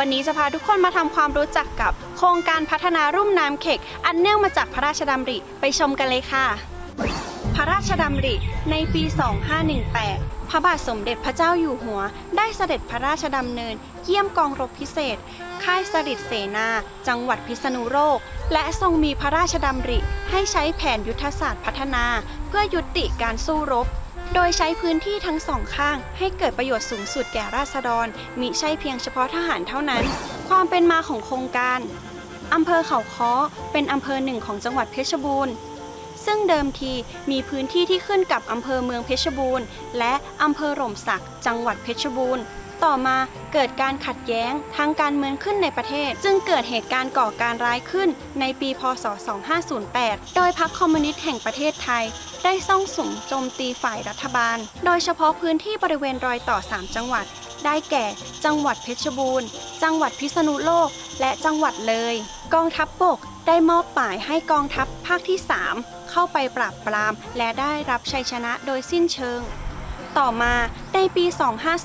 วันนี้จะพาทุกคนมาทำความรู้จักกับ โครงการพัฒนารุ่มน้ำเข็ก อันเนื่องมาจากพระราชดำริไปชมกันเลยค่ะ พระราชดำริในปี 2518 พระบาทสมเด็จพระเจ้าอยู่หัว ได้เสด็จพระราชดำเนิน เยี่ยมกองรบพิเศษ ค่ายสฤษดิ์เสนา จังหวัดพิษณุโลกและทรงมีพระราชดำริให้ใช้แผนยุทธศาสตร์พัฒนา เพื่อยุติการสู้รบ โดยใช้พื้นที่ทั้งสองข้าง ให้เกิดประโยชน์สูงสุดแก่ราษฎรมิใช่เพียงเฉพาะทหารเท่านั้น ความเป็นมาของโครงการอำเภอเขาค้อเป็นอำเภอหนึ่งของจังหวัดเพชรบูรณ์ ซึ่งเดิมทีมีพื้นที่ที่ขึ้นกับอำเภอเมืองเพชรบูรณ์ และอำเภอหล่มสักจังหวัดเพชรบูรณ์ ต่อมาเกิดการขัดแย้งทางการเมืองขึ้นในประเทศ จึงเกิดเหตุการณ์ก่อการร้ายขึ้นในปี พศ 2508 โดยพรรคคอมมิวนิสต์แห่งประเทศไทย ได้ซ่องสุมโจมตีฝ่ายรัฐบาล โดยเฉพาะพื้นที่บริเวณรอยต่อ 3 จังหวัด ได้แก่ จังหวัดเพชรบูรณ์ จังหวัดพิษณุโลก และจังหวัดเลย กองทัพบบกได้มอบหมายให้กองทัพภาคที่ 3 เข้าไปปราบปราม และได้รับชัยชนะโดยสิ้นเชิง ต่อมาในปี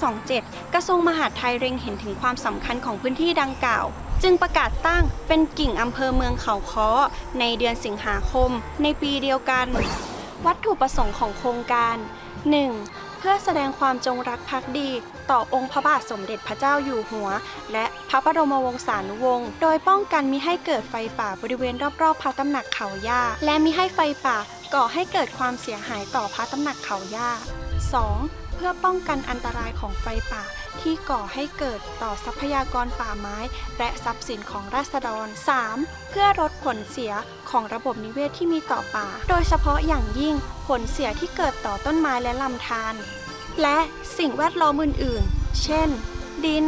2527 กระทรวงมหาดไทยเร็งเห็นถึงความสำคัญของพื้นที่ดังกล่าว จึงประกาศตั้งเป็นกิ่งอำเภอเมืองเขาค้อ ในเดือนสิงหาคม ในปีเดียวกัน วัตถุประสงค์ของโครงการ 1. เพื่อแสดงความจงรักภักดี ต่อองค์พระบาทสมเด็จพระเจ้าอยู่หัว และพระบรมวงศานุวงศ์โดยป้องกันมิให้เกิดไฟป่าบริเวณรอบๆพระตำหนักเขาย่า และมิให้ไฟป่าก่อให้เกิดความเสียหายต่อพระตำหนักเขาย่า 2. เพื่อป้องกันอันตรายของไฟป่าที่ก่อให้เกิดต่อทรัพยากรป่าไม้ และทรัพย์สินของราษฎร 3. เพื่อลดผลเสียของระบบนิเวศที่มีต่อป่า โดยเฉพาะอย่างยิ่งผลเสียที่เกิดต่อต้นไม้และลำธารและสิ่งแวดล้อมอื่นๆ เช่น ดิน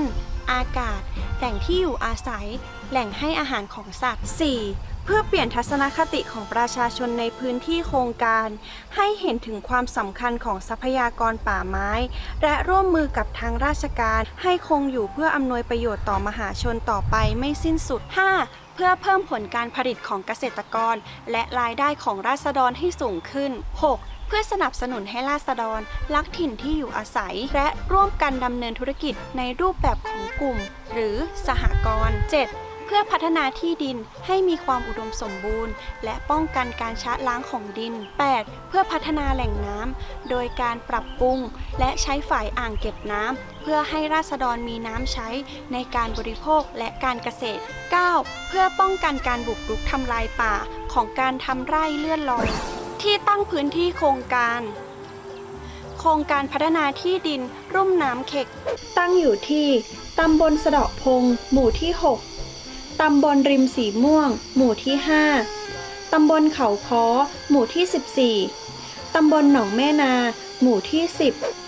อากาศ แหล่งที่อยู่อาศัย แหล่งให้อาหารของสัตว์ 4. เพื่อเปลี่ยนทัศนคติของประชาชนในพื้นที่โครงการ ให้เห็นถึงความสำคัญของทรัพยากรป่าไม้ และร่วมมือกับทางราชการ ให้คงอยู่เพื่ออำนวยประโยชน์ต่อมหาชนต่อไปไม่สิ้นสุด 5. เพื่อเพิ่มผลการผลิตของเกษตรกร และรายได้ของราษฎรให้สูงขึ้น 6. เพื่อสนับสนุนให้ราษฎรรักถิ่นที่อยู่อาศัย และร่วมกันดำเนินธุรกิจในรูปแบบของกลุ่ม หรือสหกรณ์ 7. เพื่อพัฒนาที่ดินให้มีความอุดมสมบูรณ์ และป้องกันการชะล้างของดิน 8. เพื่อพัฒนาแหล่งน้ำโดยการปรับปรุง และใช้ฝ่ายอ่างเก็บน้ำเพื่อให้ราษฎรมีน้ำใช้ในการบริโภคและการเกษตร 9. เพื่อป้องกันการบุกรุกทำลายป่าของการทำไร่เลื่อนลอยที่ตั้งพื้นที่โครงการโครงการพัฒนาที่ดิน รุ่มน้ำเข็ก ตั้งอยู่ที่ตำบลสะเดาะพง หมู่ที่ 6 ตำบลริมสีม่วง หมู่ที่ 5 ตำบลเขาค้อ หมู่ที่ 14 ตำบลหนองแม่นา หมู่ที่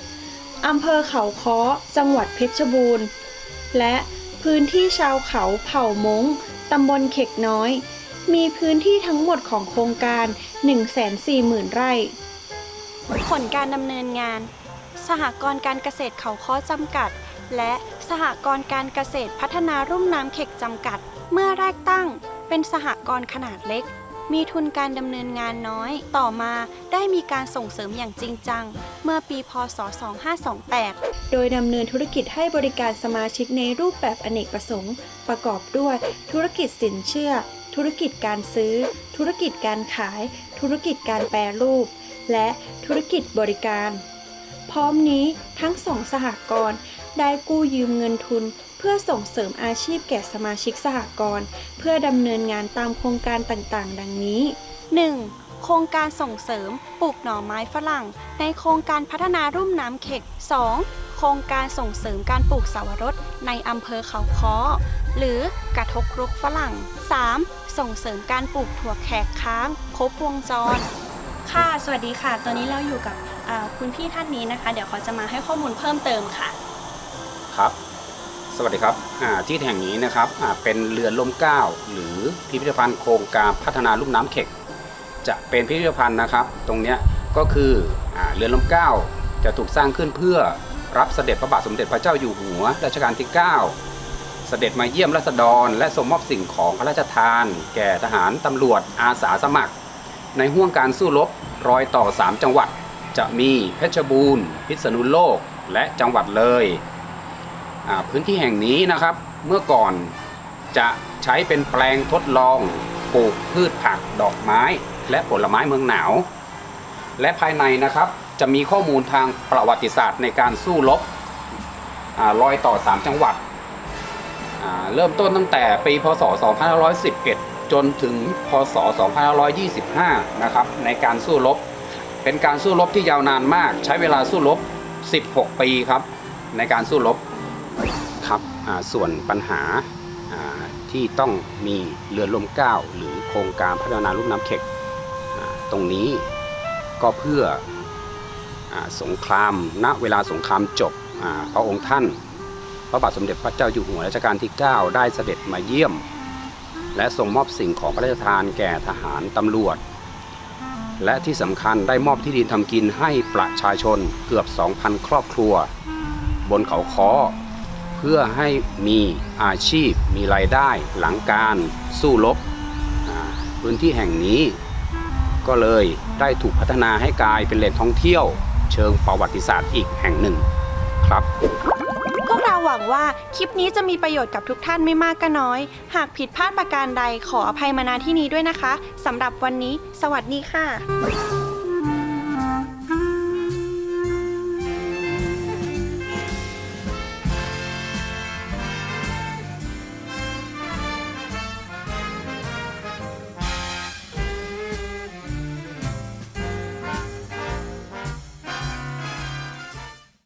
10 อำเภอเขาค้อ จังหวัดเพชรบูรณ์ และพื้นที่ชาวเขาเผ่ามงตำบลเข็กน้อย มีพื้นที่ทั้งหมดของโครงการ 140,000 ไร่ ผลการดำเนินงาน สหกรณ์การเกษตรเขาค้อจำกัด และสหกรณ์การเกษตรพัฒนารุ่มน้ำเข็กจำกัด เมื่อแรกตั้งเป็นสหกรณ์ขนาดเล็ก มีทุนการดำเนินงานน้อย ต่อมาได้มีการส่งเสริมอย่างจริงจัง เมื่อปีพศ 2528 โดยดำเนินธุรกิจให้บริการสมาชิกในรูปแบบอเนกประสงค์ ประกอบด้วยธุรกิจสินเชื่อ ธุรกิจการซื้อ ธุรกิจการขาย ธุรกิจการแปรรูป และธุรกิจบริการ พร้อมนี้ทั้งสองสหกรณ์ได้กู้ยืมเงินทุน พื่อส่งเสริมอาชีพแก่สมาชิกสหกรณ์เพื่อดำเนินงานตามโครงการต่างๆ ดังนี้ 1. โครงการส่งเสริมปลูกหน่อไม้ฝรั่ง ในโครงการพัฒนารุ่มน้ำเข็ก 2. โครงการส่งเสริมการปลูกสาวรสในอำเภอเขาค้อ หรือกระทกรุกฝรั่ง 3. ส่งเสริมการปลูกถั่วแขกค้าง ครบวงจร ค่ะ สวัสดีค่ะ ตอนนี้เราอยู่กับอ่าคุณพี่ท่านนี้นะคะ เดี๋ยวเขาจะมาให้ข้อมูลเพิ่มเติมค่ะ ครับ สวัสดีครับที่แห่งนี้นะครับเป็นเรือนล่มเก้าหรือพิพิธภัณฑ์โครงการพัฒนาลุ่มน้ำเข็ก จะเป็นพิพิธภัณฑ์นะครับ ตรงนี้ก็คืออเรือนล่มเก้าจะถูกสร้างขึ้นเพื่อรับเสด็จพระบาทสมเด็จพระเจ้าอยู่หัวรัชกาลที่ 9 เสด็จมาเยี่ยมราษฎร และทรงมอบสิ่งของพระราชทาน แก่ทหารตำรวจอาสาสมัคร ในห่วงการสู้รบรอยต่อ 3 จังหวัด จะมีเพชรบูรณ์ พิษณุโลก และจังหวัดเลย พื้นที่แห่งนี้นะครับเมื่อก่อนจะใช้เป็นแปลงทดลองปลูกพืชผักดอกไม้ และผลไม้เมืองหนาว และภายในนะครับจะมีข้อมูลทางประวัติศาสตร์ในการสู้รบอรอยต่อ 3 จังหวัด เริ่มต้นตั้งแต่ปีพศ 2511 จนถึงพศ 2525 นะครับในการสู้รบ เป็นการสู้รบที่ยาวนานมาก ใช้เวลาสู้รบ 16 ปีครับในการสู้รบ ส่วนปัญหาที่ต้องมีเรือลมเก้าหรือโครงการพัฒนาลุ่มน้ำเข็กตรงนี้ก็เพื่ออสงครามณเวลาสงครามจบพระองค์ท่าน พระบาทสมเด็จพระเจ้าอยู่หัวรัชกาลที่ 9 ได้เสด็จมาเยี่ยม และทรงมอบสิ่งของพระราชทานแก่ทหารตำรวจ และที่สำคัญได้มอบที่ดินทำกินให้ประชาชนเกือบ 2,000 ครอบครัว บนเขาค้อ พื่อให้มีอาชีพมีรายได้หลังการสู้รบพื้นที่แห่งนี้ ก็เลยได้ถูกพัฒนาให้กลายเป็นแหล่งท่องเที่ยว เชิงประวัติศาสตร์อีกแห่งหนึ่งครับ พวกเราหวังว่าคลิปนี้จะมีประโยชน์กับทุกท่านไม่มากก็น้อย หากผิดพลาดประการใดขออภัยมาณที่นี้ด้วยนะคะสำหรับวันนี้ สวัสดีค่ะ